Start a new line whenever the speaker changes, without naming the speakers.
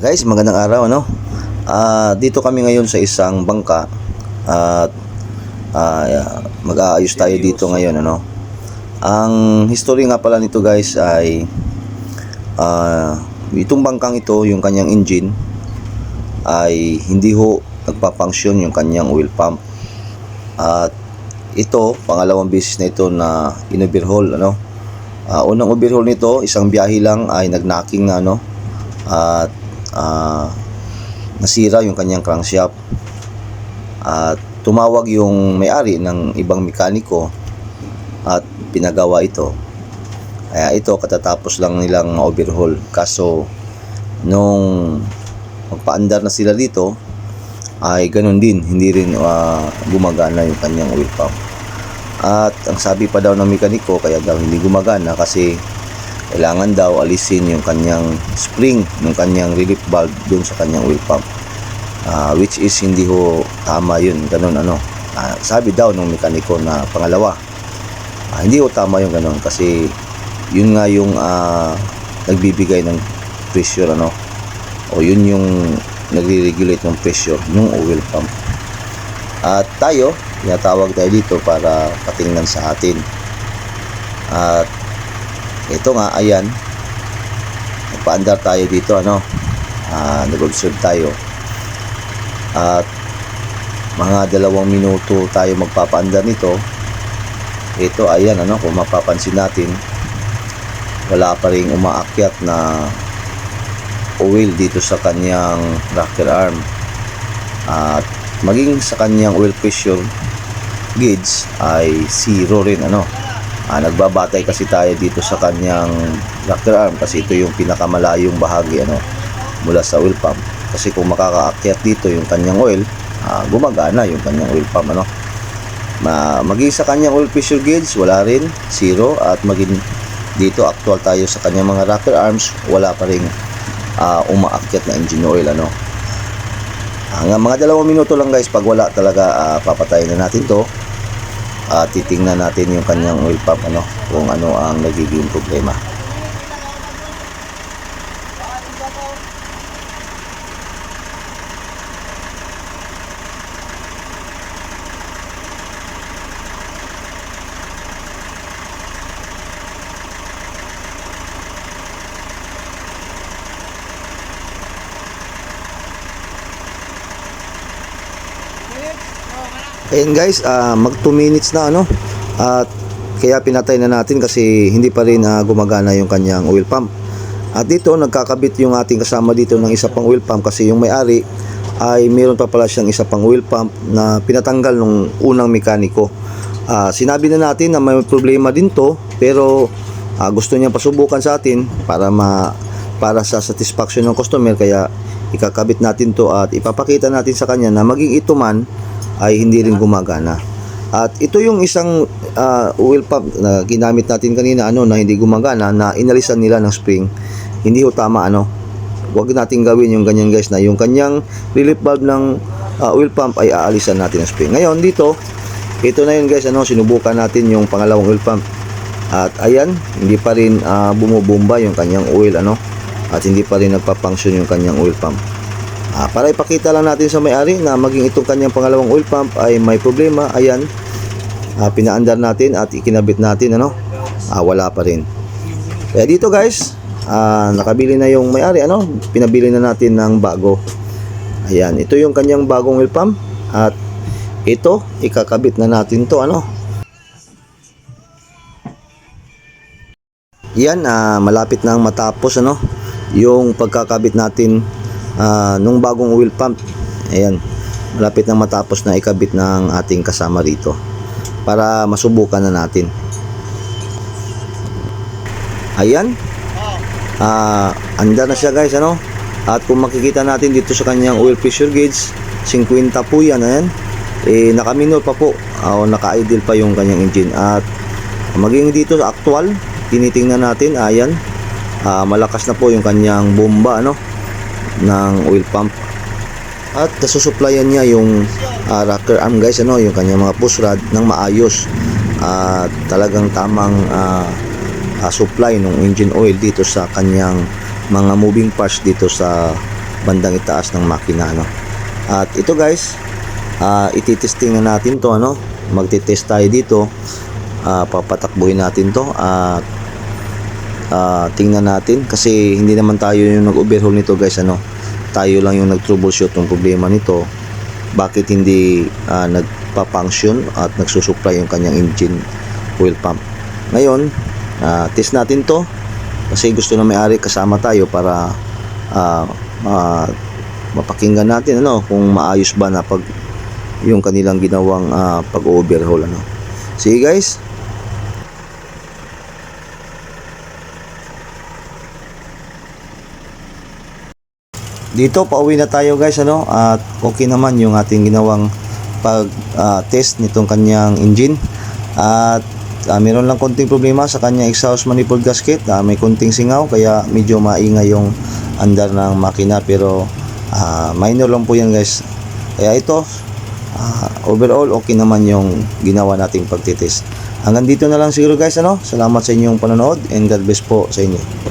Guys, magandang araw ano. Ah, dito kami ngayon sa isang bangka at ah, mag-aayos tayo dito ngayon ano. Ang history nga pala nito guys ay ah, itong bangkang ito, yung kanyang engine ay hindi ho nagpa-function yung kanyang oil pump. At ito, pangalawang beses na ito na in-overhaul ano. Ah, unang overhaul nito, isang biyahe lang ay nagnacking na ano at ah, nasira yung kanyang crankshaft. At tumawag yung may-ari ng ibang mekaniko at pinagawa ito. Kaya ito katatapos lang nilang overhaul kaso nung magpaandar na sila dito ay ganun din. Hindi rin ah, gumagana yung kanyang oil pump. At ang sabi pa daw ng mekaniko kaya daw hindi gumagana kasi kailangan daw alisin yung kanyang spring ng kanyang relief valve dun sa kanyang oil pump. Ah, which is hindi ho tama yun ganun ano. Ah, sabi daw ng mekaniko na pangalawa ah, hindi ho tama yung ganun kasi yun nga yung ah, nagbibigay ng pressure ano. O yun yung nagre-regulate ng pressure ng oil pump. At tayo tinatawag tayo dito para patingnan sa atin. At ito nga ayan. Nagpaandar tayo dito ano? Ah, nag-observe tayo. At mga dalawang minuto tayo magpapaandar nito. Ito ayan ano? Kung mapapansin natin wala pa rin umaakyat na oil dito sa kanyang rocker arm. At maging sa kanyang oil pressure gauge ay zero rin ano Ah, nagbabatay kasi tayo dito sa kanyang rocker arm kasi ito yung pinakamalayong bahagi ano mula sa oil pump. Kasi kung makakaakyat dito yung kanyang oil ah, gumagana yung kanyang oil pump ano. Ma maging sa kanyang oil pressure gauge wala rin zero at maging dito actual tayo sa kanyang mga rocker arms wala pa rin ah, umaakyat na engine oil ano. Hanggang mga dalawang minuto lang guys pag wala talaga ah, papatayin na natin to at titingnan natin yung kanyang oil pump ano kung ano ang nagiging problema Ayan guys, ah, mag 2 minutes na ano. At kaya pinatay na natin kasi hindi pa rin ah, gumagana yung kanyang oil pump. At dito nagkakabit yung ating kasama dito ng isa pang oil pump kasi yung may-ari ay meron pa pala siyang isa pang oil pump na pinatanggal nung unang mekaniko. Ah, sinabi na natin na may problema din to pero ah, gusto niya pasubukan sa atin para ma para sa satisfaction ng customer kaya ikakabit natin to at ipapakita natin sa kanya na maging ito man ay hindi rin gumagana. At ito yung isang ah, oil pump na ginamit natin kanina ano na hindi gumagana na inalisan nila ng spring. Hindi ho tama ano. Huwag natin gawin yung ganyan guys na yung kanyang relief valve ng ah, oil pump ay aalisan natin ng spring. Ngayon dito, ito na yun guys ano, sinubukan natin yung pangalawang oil pump. At ayan, hindi pa rin ah, bumubomba yung kanyang oil ano. At hindi pa rin nagpa-function yung kanyang oil pump. Ah, para ipakita lang natin sa may-ari na maging itong kanyang pangalawang oil pump ay may problema, ayan. Ah, pinaandar natin at ikinabit natin ano. Ah, wala pa rin. Kaya dito guys, ah, nakabili na yung may-ari ano, pinabili na natin ng bago. Ayan, ito yung kanyang bagong oil pump at ito ikakabit na natin to ano. Yan, ah, malapit na ang matapos ano yung pagkakabit natin ah, nung bagong oil pump. Ayan, malapit na matapos na ikabit ng ating kasama rito para masubukan na natin. Ayan. Ah, anda na siya guys, ano? At kung makikita natin dito sa kanyang oil pressure gauge, 50 po yan, ayan. Eh, nakaminor pa po, ah, o naka-idle pa yung kanyang engine. At maging dito sa actual, tinitingnan natin, ayan, ah, malakas na po yung kanyang bomba, ano? Ng oil pump at nasusuplayan niya yung ah, rocker arm guys ano yung kanyang mga push rod ng maayos at talagang tamang ah, ah, supply ng engine oil dito sa kanyang mga moving parts dito sa bandang itaas ng makina ano. At ito guys, ah ititesting na natin to ano. Magte-test tayo dito. Ah, papatakbuhin natin to at ah, tingnan natin kasi hindi naman tayo yung nag-overhaul nito guys ano. Tayo lang yung nag-troubleshoot ng problema nito. Bakit hindi ah, nagpa-function at nagsusupply yung kanyang engine oil pump. Ngayon, ah, test natin to kasi gusto na may-ari kasama tayo para ah, ma- mapakinggan natin ano kung maayos ba na pag yung kanilang ginawang ah, pag-overhaul ano. Sige guys. Dito pauwi na tayo guys ano? At okay naman yung ating ginawang pag ah, test nitong kanyang engine. At ah, meron lang konting problema sa kanyang exhaust manifold gasket. Ah, may konting singaw kaya medyo maingay yung andar ng makina. Pero ah, minor lang po yan guys. Kaya ito ah, overall okay naman yung ginawa nating pagtitest. Hanggang dito na lang siguro guys ano? Salamat sa inyong panonood and God bless po sa inyo